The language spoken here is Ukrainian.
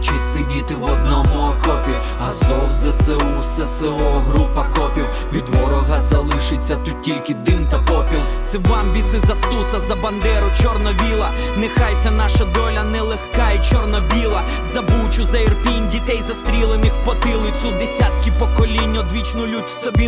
честь сидіти в одному окопі. Азов, ЗСУ, ССО, група копів. Від ворога залишиться тут тільки дим та попіл. Це вам біси за стуса, за бандеру, чорновіла. Нехай вся наша доля нелегка і чорно-біла. За бучу, за ірпінь, дітей застрілених в потилицю. Десятки поколінь одвічну лють в собі.